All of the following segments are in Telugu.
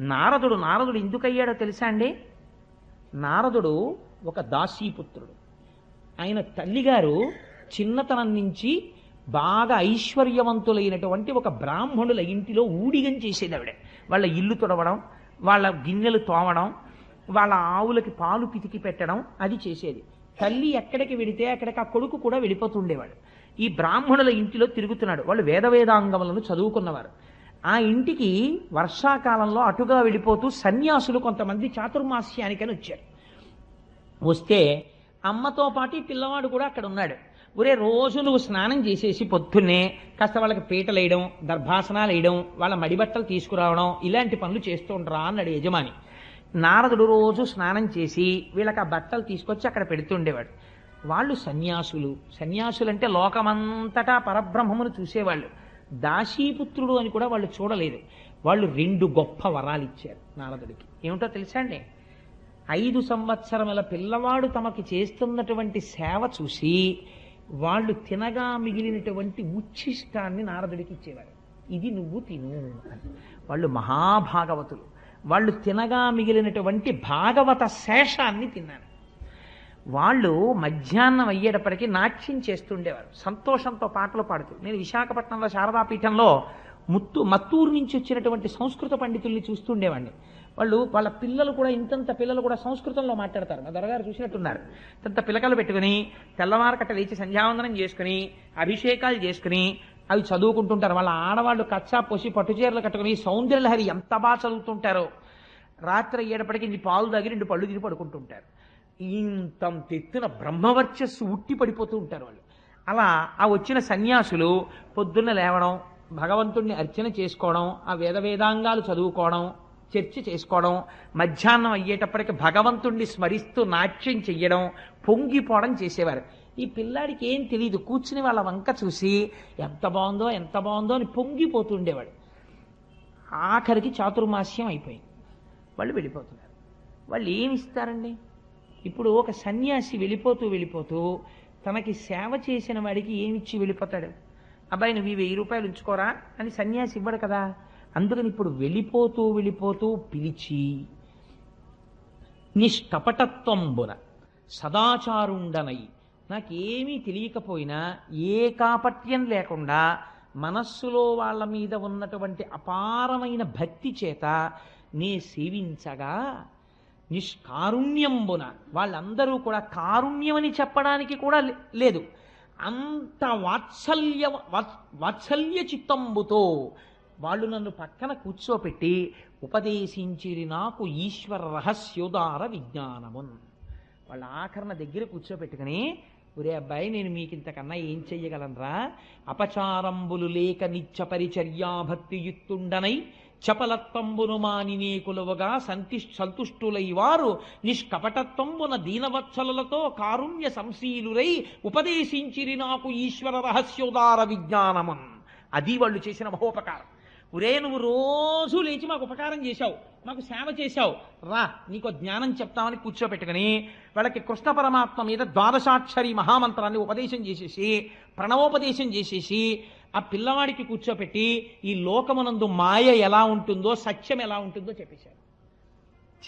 నారదుడు నారదుడు ఎందుకయ్యాడో తెలుసా అండి? నారదుడు ఒక దాసీపుత్రుడు. ఆయన తల్లిగారు చిన్నతనం నుంచి బాగా ఐశ్వర్యవంతులైనటువంటి ఒక బ్రాహ్మణుల ఇంటిలో ఊడిగం చేసేది ఆవిడ వాళ్ళ ఇల్లు తుడవడం వాళ్ళ గిన్నెలు తోమడం వాళ్ళ ఆవులకి పాలు పితికి పెట్టడం అది చేసేది. తల్లి ఎక్కడికి వెడితే అక్కడికి ఆ కొడుకు కూడా వెళ్ళిపోతుండేవాడు ఈ బ్రాహ్మణుల ఇంటిలో తిరుగుతున్నాడు. వాళ్ళు వేద వేదాంగములను చదువుకున్నవారు. ఆ ఇంటికి వర్షాకాలంలో అటుగా వెళ్ళిపోతూ సన్యాసులు కొంతమంది చాతుర్మాస్యానికని వచ్చారు. వస్తే అమ్మతో పాటు పిల్లవాడు కూడా అక్కడ ఉన్నాడు. ఒరే రోజు నువ్వు స్నానం చేసేసి పొద్దున్నే కాస్త వాళ్ళకి పీటలు వేయడం దర్భాసనాలు వేయడం వాళ్ళ మడిబట్టలు తీసుకురావడం ఇలాంటి పనులు చేస్తూ ఉంటారా అన్నాడు యజమాని. నారదుడు రోజు స్నానం చేసి వీళ్ళకి ఆ బట్టలు తీసుకొచ్చి అక్కడ పెడుతుండేవాడు వాళ్ళు సన్యాసులు. సన్యాసులు అంటే లోకమంతటా పరబ్రహ్మమును చూసేవాళ్ళు. దాసీపుత్రుడు అని కూడా వాళ్ళు చూడలేదు. వాళ్ళు రెండు గొప్ప వరాలు ఇచ్చారు నారదుడికి. ఏమిటో తెలుసా అండి? ఐదు సంవత్సరముల పిల్లవాడు తమకి చేస్తున్నటువంటి సేవ చూసి వాళ్ళు తినగా మిగిలినటువంటి ఉచ్ఛిష్టాన్ని నారదుడికి ఇచ్చేవారు. ఇది నువ్వు తిను వాళ్ళు మహాభాగవతులు. వాళ్ళు తినగా మిగిలినటువంటి భాగవత శేషాన్ని తిన్నాను వాళ్ళు మధ్యాహ్నం అయ్యేటప్పటికీ నాట్యం చేస్తుండేవారు. సంతోషంతో పాటలు పాడుతూ. నేను విశాఖపట్నంలో శారదాపీఠంలో ముత్తు మత్తూరు నుంచి వచ్చినటువంటి సంస్కృత పండితుల్ని చూస్తుండేవాడిని. వాళ్ళు వాళ్ళ పిల్లలు కూడా ఇంతంత పిల్లలు కూడా సంస్కృతంలో మాట్లాడతారు. మా దొరగారు చూసినట్టున్నారు. ఇంతంత పిలకలు పెట్టుకుని తెల్లవారకట్ట లేచి సంధ్యావందనం చేసుకుని అభిషేకాలు చేసుకుని అవి చదువుకుంటుంటారు. వాళ్ళ ఆడవాళ్ళు కచ్చా పోసి పట్టుచీరలు కట్టుకుని సౌందర్యలహరి ఎంత బాగా చదువుతుంటారో. రాత్రి అయ్యేటప్పటికి ఇది పాలు తాగి రెండు పళ్ళు తిని పడుకుంటుంటారు. ఇంతంత ఎత్తున బ్రహ్మవర్చస్సు ఉట్టి పడిపోతూ ఉంటారు వాళ్ళు. అలా ఆ వచ్చిన సన్యాసులు పొద్దున్న లేవడం భగవంతుణ్ణి అర్చన చేసుకోవడం ఆ వేద వేదాంగాలు చదువుకోవడం చర్చ చేసుకోవడం మధ్యాహ్నం అయ్యేటప్పటికి భగవంతుణ్ణి స్మరిస్తూ నాట్యం చెయ్యడం పొంగిపోవడం చేసేవారు. ఈ పిల్లాడికి ఏం తెలియదు కూర్చుని వాళ్ళ వంక చూసి ఎంత బాగుందో ఎంత బాగుందో అని పొంగిపోతుండేవాడు ఆఖరికి చాతుర్మాస్యం అయిపోయింది. వాళ్ళు వెళ్ళిపోతున్నారు. వాళ్ళు ఏమి ఇస్తారండి? ఇప్పుడు ఒక సన్యాసి వెళ్ళిపోతూ వెళ్ళిపోతూ తనకి సేవ చేసిన వాడికి ఏమిచ్చి వెళ్ళిపోతాడు? అబ్బాయి నువ్వు వెయ్యి రూపాయలు ఉంచుకోరా? అని సన్యాసి ఇవ్వడు కదా. అందుకని ఇప్పుడు వెళ్ళిపోతూ వెళ్ళిపోతూ పిలిచి నిష్కపటత్వంబున సదాచారుండనై నాకేమీ తెలియకపోయినా ఏ కాపట్యం లేకుండా మనస్సులో వాళ్ళ మీద ఉన్నటువంటి అపారమైన భక్తి చేత నే సేవించగా నిష్కారుణ్యంబున వాళ్ళందరూ కూడా కారుణ్యమని చెప్పడానికి కూడా లే- లేదు. అంత వాత్సల్య వాత్- వాత్సల్య చిత్తంబుతో వాళ్ళు నన్ను పక్కన కూర్చోపెట్టి ఉపదేశించిరి నాకు ఈశ్వర రహస్యోదార విజ్ఞానమున్. వాళ్ళ ఆఖరణ దగ్గర కూర్చోపెట్టుకుని ఒరే అబ్బాయి నేను మీకు ఇంతకన్నా ఏం చెయ్యగలనరా? అపచారంబులు లేక నిత్య పరిచర్యాభక్తియుక్తుండనై చపలత్వంబును మానినే కులవగా సంతి సంతుష్టులై వారు నిష్కపటత్వంబున దీనవత్సలతో కారుణ్య సంశీలురై ఉపదేశించిరి నాకు ఈశ్వర రహస్యోదార విజ్ఞానమం అది వాళ్ళు చేసిన మహోపకారం. ఒరే నువ్వు రోజు లేచి మాకు ఉపకారం చేశావు మాకు సేవ చేశావు. రా నీకు జ్ఞానం చెప్తామని కూర్చోపెట్టుకుని వాళ్ళకి కృష్ణ పరమాత్మ మీద ద్వాదశాక్షరి మహామంత్రాన్ని ఉపదేశం చేసేసి ప్రణవోపదేశం చేసేసి ఆ పిల్లవాడికి కూర్చోపెట్టి ఈ లోకమునందు మాయ ఎలా ఉంటుందో సత్యం ఎలా ఉంటుందో చెప్పేశారు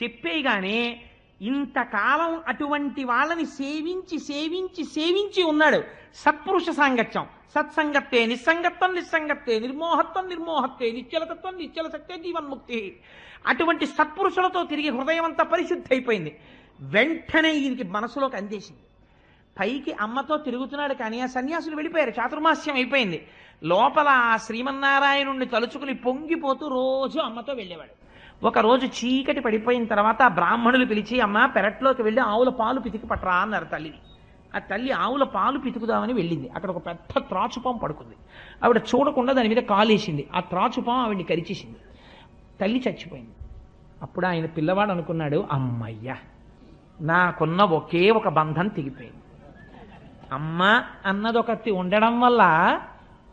చెప్పేయగానే ఇంతకాలం అటువంటి వాళ్ళని సేవించి సేవించి సేవించి ఉన్నాడు. సత్పురుష సాంగత్యం. సత్సంగత్తే నిస్సంగత్వం నిస్సంగత్తే నిర్మోహత్వం నిర్మోహత్తే నిశ్చలతత్వం నిశ్చలసక్తే జీవన్ముక్తి. అటువంటి సత్పురుషులతో తిరిగి హృదయం అంతా పరిశుద్ధి అయిపోయింది వెంటనే ఈయనకి మనసులోకి అందేసింది. పైకి అమ్మతో తిరుగుతున్నాడు కానీ ఆ సన్యాసులు వెళ్ళిపోయారు. చాతుర్మాస్యం అయిపోయింది. లోపల ఆ శ్రీమన్నారాయణుణ్ణి తలుచుకుని పొంగిపోతూ రోజు అమ్మతో వెళ్ళేవాడు. ఒకరోజు చీకటి పడిపోయిన తర్వాత ఆ బ్రాహ్మణులు పిలిచి అమ్మ పెరట్లోకి వెళ్ళి ఆవుల పాలు పితికి పట్టరా అన్నారు తల్లిని. ఆ తల్లి ఆవుల పాలు పితుకుదామని వెళ్ళింది. అక్కడ ఒక పెద్ద త్రాచుపాం పడుకుంది. ఆవిడ చూడకుండా దాని మీద కాలేసింది. ఆ త్రాచుపాం ఆవిడ్ని కరిచేసింది. తల్లి చచ్చిపోయింది. అప్పుడు ఆయన పిల్లవాడు అనుకున్నాడు అమ్మయ్యా నాకున్న ఒకే ఒక బంధం తెగిపోయింది. అమ్మ అన్నదొకటి ఉండడం వల్ల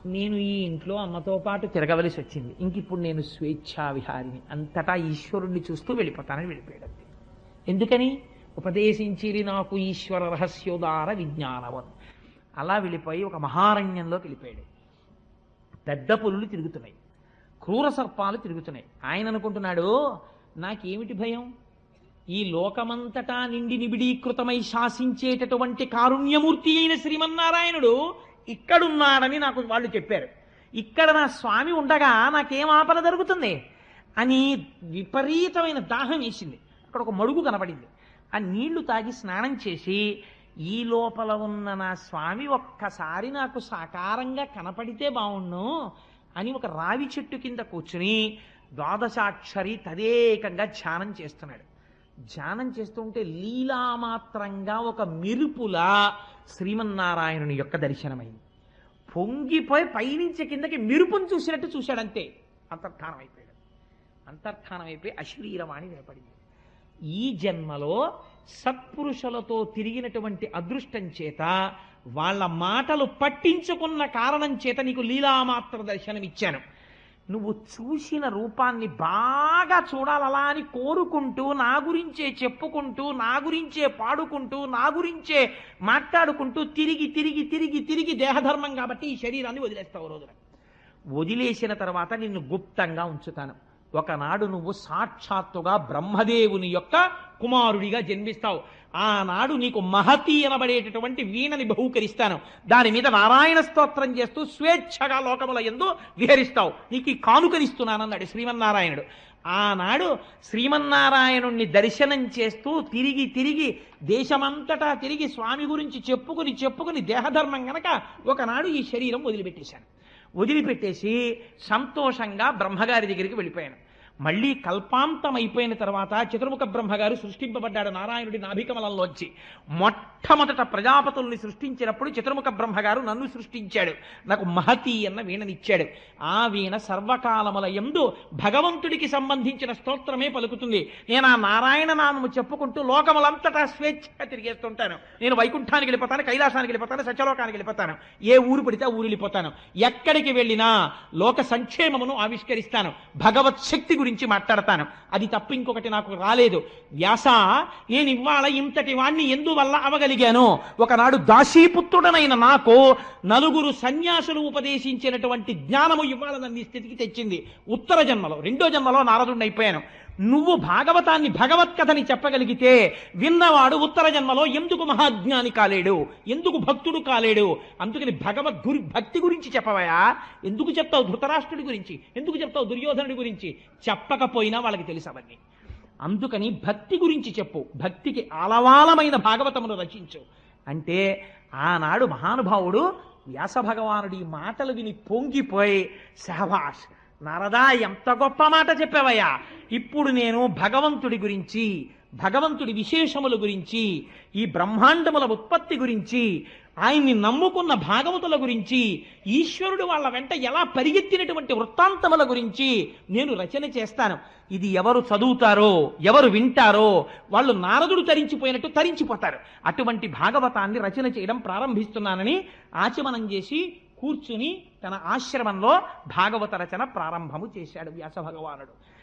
నేను ఈ ఇంట్లో అమ్మతో పాటు తిరగవలసి వచ్చింది. ఇంక ఇప్పుడు నేను స్వేచ్ఛా విహారిని అంతటా ఈశ్వరుణ్ణి చూస్తూ వెళ్ళిపోతానని వెళ్ళిపోయాడు ఎందుకని? ఉపదేశించిరి నాకు ఈశ్వర రహస్యోదార విజ్ఞానవం అలా వెళ్ళిపోయి ఒక మహారణ్యంలోకి వెళ్ళిపోయాడు. పెద్ద పులులు తిరుగుతున్నాయి. క్రూర సర్పాలు తిరుగుతున్నాయి. ఆయన అనుకుంటున్నాడు నాకేమిటి భయం? ఈ లోకమంతటా నిండి నిబిడీకృతమై శాసించేటటువంటి కారుణ్యమూర్తి అయిన శ్రీమన్నారాయణుడు ఇక్కడున్నాడని నాకు వాళ్ళు చెప్పారు. ఇక్కడ నా స్వామి ఉండగా నాకేం ఆపద జరుగుతుంది? అని విపరీతమైన దాహం వేసింది. అక్కడ ఒక మడుగు కనపడింది ఆ నీళ్ళు తాగి స్నానం చేసి ఈ లోపల ఉన్న నా స్వామి ఒక్కసారి నాకు సాకారంగా కనపడితే బాగుండు అని ఒక రావి చెట్టు కింద కూర్చుని ద్వాదశాక్షరి తదేకంగా ధ్యానం చేస్తున్నాడు. ధ్యానం చేస్తుంటే లీలామాత్రంగా ఒక మెరుపులా శ్రీమన్నారాయణుని యొక్క దర్శనమైంది. పొంగిపోయి పైనుంచి కిందకి మెరుపును చూసినట్టు చూశాడంతే. అంతర్ధానం అయిపోయాడు. అంతర్ధానం అయిపోయి అశ్లీలవాణి వినపడింది. ఈ జన్మలో సత్పురుషులతో తిరిగినటువంటి అదృష్టం చేత వాళ్ళ మాటలు పట్టించుకున్న కారణం చేత నీకు లీలామాత్ర దర్శనం ఇచ్చాను నువ్వు చూసిన రూపాన్ని బాగా చూడాలలా అని కోరుకుంటూ నా గురించే చెప్పుకుంటూ నా గురించే పాడుకుంటూ నా గురించే మాట్లాడుకుంటూ తిరిగి తిరిగి తిరిగి తిరిగి దేహధర్మం కాబట్టి ఈ శరీరాన్ని వదిలేస్తావు రోజున. వదిలేసిన తర్వాత నిన్ను గుప్తంగా ఉంచుతాను. ఒకనాడు నువ్వు సాక్షాత్తుగా బ్రహ్మదేవుని యొక్క కుమారుడిగా జన్మిస్తావు. ఆనాడు నీకు మహతి అనబడేటటువంటి వీణని బహూకరిస్తాను. దాని మీద నారాయణ స్తోత్రం చేస్తూ స్వేచ్ఛగా లోకముల ఎందు విహరిస్తావు. నీకు కానుకనిస్తున్నానన్నాడు శ్రీమన్నారాయణుడు. ఆనాడు శ్రీమన్నారాయణుణ్ణి దర్శనం చేస్తూ తిరిగి తిరిగి దేశమంతటా తిరిగి స్వామి గురించి చెప్పుకుని చెప్పుకుని దేహధర్మం గనక ఒకనాడు ఈ శరీరం వదిలిపెట్టేశాను. వదిలిపెట్టేసి సంతోషంగా బ్రహ్మగారి దగ్గరికి వెళ్ళిపోయాను. మళ్ళీ కల్పాంతం అయిపోయిన తర్వాత చతుర్ముఖ బ్రహ్మగారు సృష్టింపబడ్డాడు నారాయణుడి నాభికమలంలోంచి. మొట్టమొదట ప్రజాపతుల్ని సృష్టించినప్పుడు చతుర్ముఖ బ్రహ్మగారు నన్ను సృష్టించాడు. నాకు మహతి అన్న వీణనిచ్చాడు. ఆ వీణ సర్వకాలముల ఎందు భగవంతుడికి సంబంధించిన స్తోత్రమే పలుకుతుంది. నేను ఆ నారాయణ నామము చెప్పుకుంటూ లోకములంతటా స్వేచ్ఛగా తిరిగేస్తుంటాను. నేను వైకుంఠానికి వెళ్ళిపోతాను కైలాసానికి వెళ్ళిపోతాను సత్యలోకానికి వెళ్ళిపోతాను. ఏ ఊరు పడితే ఆ ఊరు వెళ్ళిపోతాను. ఎక్కడికి వెళ్ళినా లోక సంక్షేమమును ఆవిష్కరిస్తాను. భగవత్ శక్తి గురించి మాట్లాడతాను. అది తప్ప ఇంకొకటి నాకు రాలేదు. వ్యాస నేను ఇవాళ ఇంతటి వాణ్ణి ఎందువల్ల అవగలిగాను? ఒకనాడు దాసీపుత్రుడనైన నాకు నలుగురు సన్యాసులు ఉపదేశించినటువంటి జ్ఞానము ఇవాళ నన్ను స్థితికి తెచ్చింది. ఉత్తర జన్మలో రెండో జన్మలో నారదుడిని అయిపోయాను నువ్వు భాగవతాన్ని భగవత్ కథని చెప్పగలిగితే విన్నవాడు ఉత్తర జన్మలో ఎందుకు మహాజ్ఞాని కాలేడు? ఎందుకు భక్తుడు కాలేడు? అందుకని భగవద్ గురి భక్తి గురించి చెప్పవయా? ఎందుకు చెప్తావు ధృతరాష్ట్రుడి గురించి? ఎందుకు చెప్తావు దుర్యోధనుడి గురించి? చెప్పకపోయినా వాళ్ళకి తెలుసు అవన్నీ. అందుకని భక్తి గురించి చెప్పు. భక్తికి ఆలవాలమైన భాగవతమును రచించు. అంటే ఆనాడు మహానుభావుడు వ్యాస భగవానుడి ఈ మాటలు విని పొంగిపోయి సహవాష్ నారదా ఎంత గొప్ప మాట చెప్పావయ్యా. ఇప్పుడు నేను భగవంతుడి గురించి భగవంతుడి విశేషముల గురించి ఈ బ్రహ్మాండముల ఉత్పత్తి గురించి ఆయన్ని నమ్ముకున్న భాగవతుల గురించి ఈశ్వరుడు వాళ్ళ వెంట ఎలా పరిగెత్తినటువంటి వృత్తాంతముల గురించి నేను రచన చేస్తాను. ఇది ఎవరు చదువుతారో ఎవరు వింటారో వాళ్ళు నారదుడు తరించిపోయినట్టు తరించిపోతారు. అటువంటి భాగవతాన్ని రచన చేయడం ప్రారంభిస్తున్నానని ఆచమనం చేసి కూర్చుని తన ఆశ్రమంలో భాగవత రచన ప్రారంభము చేశాడు వ్యాస భగవానుడు.